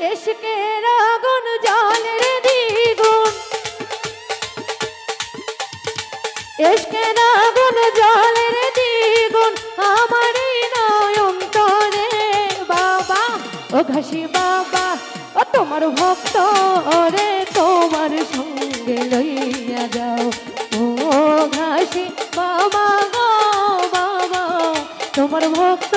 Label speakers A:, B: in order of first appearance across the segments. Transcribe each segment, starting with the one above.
A: এসকের আগুন জলের দ্বিগুণ। এসকের আগুন জলের দ্বিগুণ তরে বাবা। ও ঘাসি বাবা, ও তোমার ভক্ত রে তোমার সঙ্গে লইয়া যাও। ও ঘাসি বাবা গো, বাবা, তোমার ভক্ত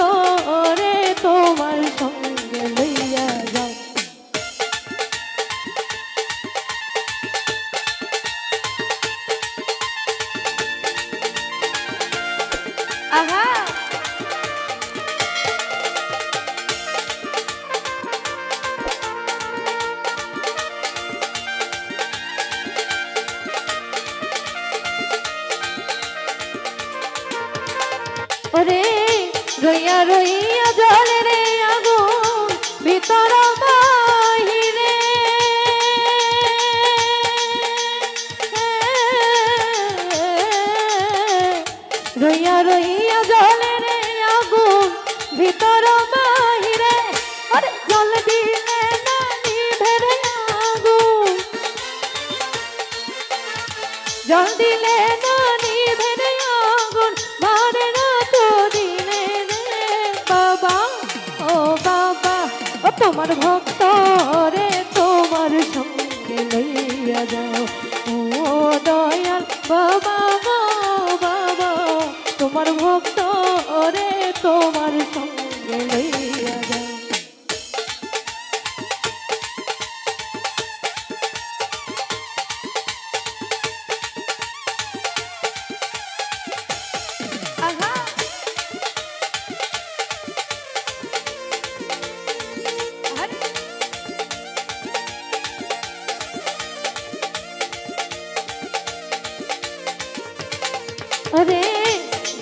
A: জল দিলে না নিভে আগুন মারে না তো দিলে বাবা, ও বাবা, ও তোমার ভক্ত রে, তোমার সঙ্গে লইয়া যাও। ও দয়াল বাবা বাবা, তোমার ভক্ত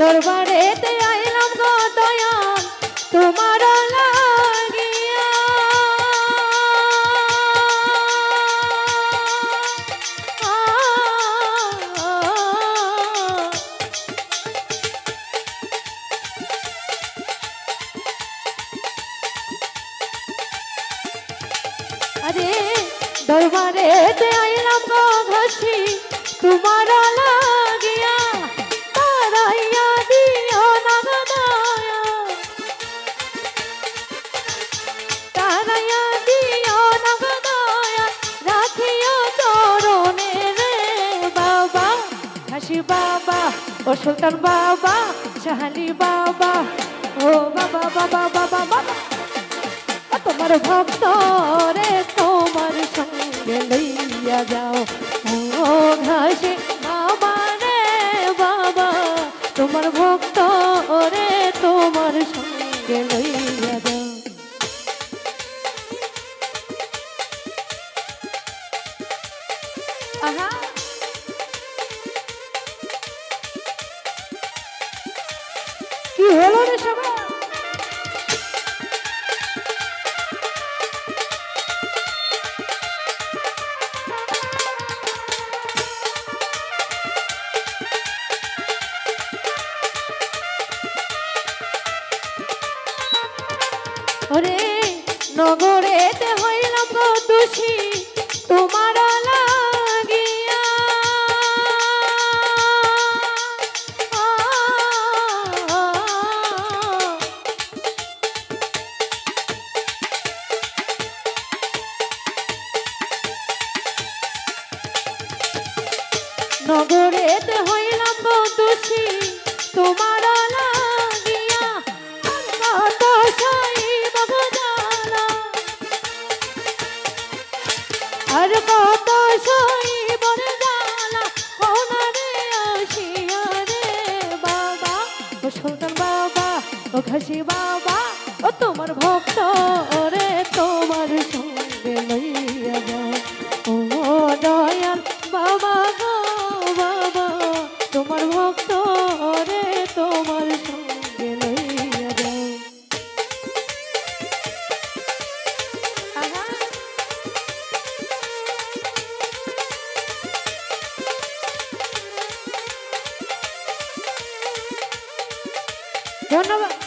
A: দরবারেতে আইলাম গো দয়াল তোমার লাগিয়া। আরে দরবারে তে আইলাম গো ঘাসি তোমার ও সুলতান বাবা শাহালি বাবা, ও বাবা বাবা বাবা বাবা। তোমার ভক্ত রে, তোমার সঙ্গে লইয়া যাও। ও ঘাসে বাবা রে, বাবা। তোমার ভক্ত রে, তোমার সঙ্গে লইয়া যাও। আহা। নগরেতে হইলাম দোষী ঘাসি বাবা, ও তোমার ভক্ত রে তোমার সঙ্গে লইয়া যাও। ও দয়াল বাবা গো, বাবা, তোমার ভক্ত রে তোমার সঙ্গে লইয়া যাও। ধন্যবাদ।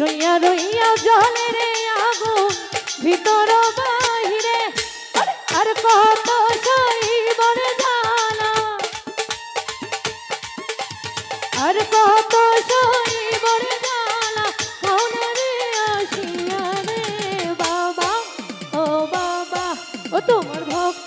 A: রইয়া রইয়া জলে রে আগুন ভিতর বাহিরে। আর কত সইবর জানা। আর কত সইবর জানা কোন রে আসিয়া রে বাবা, ও বাবা। ও তোমার ভক্ত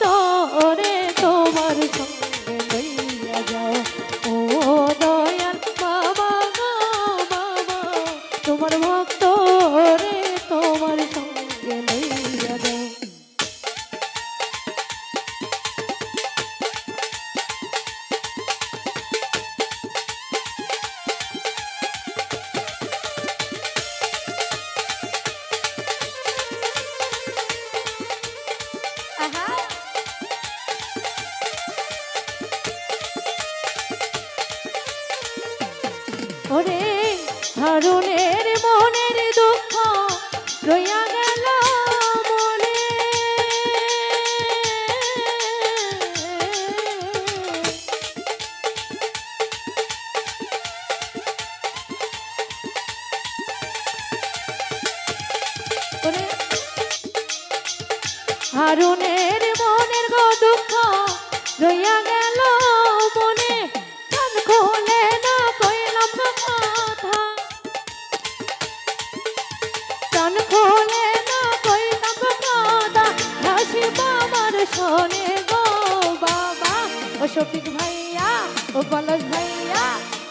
A: হারুনের মনের দুঃখ রইয়া গেল মনে। হারুনের মনের গো দুঃখ রইয়া গেল ও ভাইয়া ও পলাশ ভাইয়া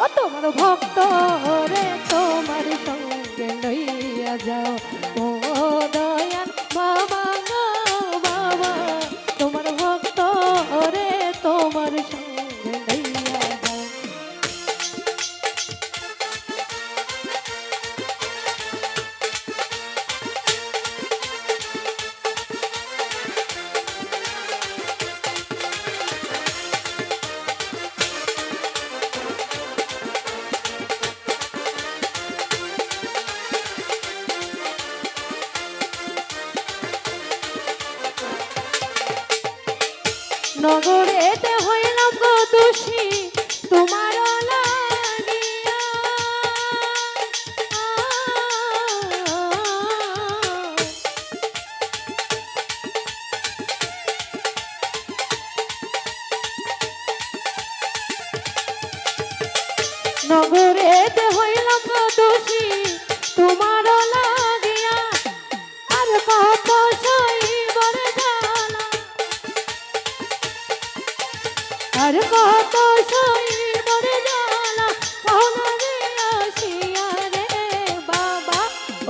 A: ও তোমার ভক্ত রে তোমার সঙ্গে লইয়া যাও। ও নগরেতে হইলাম গো দোষী তোমার নগরেতে হইলাম দোষী তোমার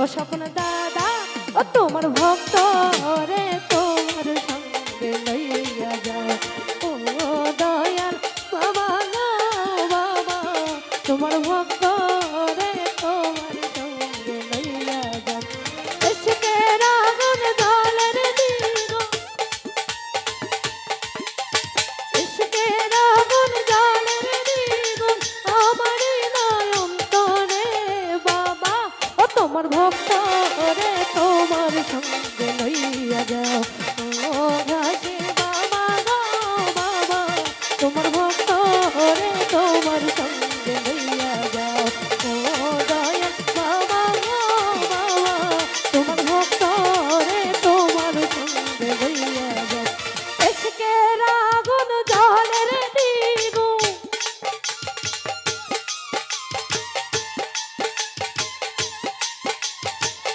A: Boşa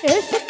A: এসে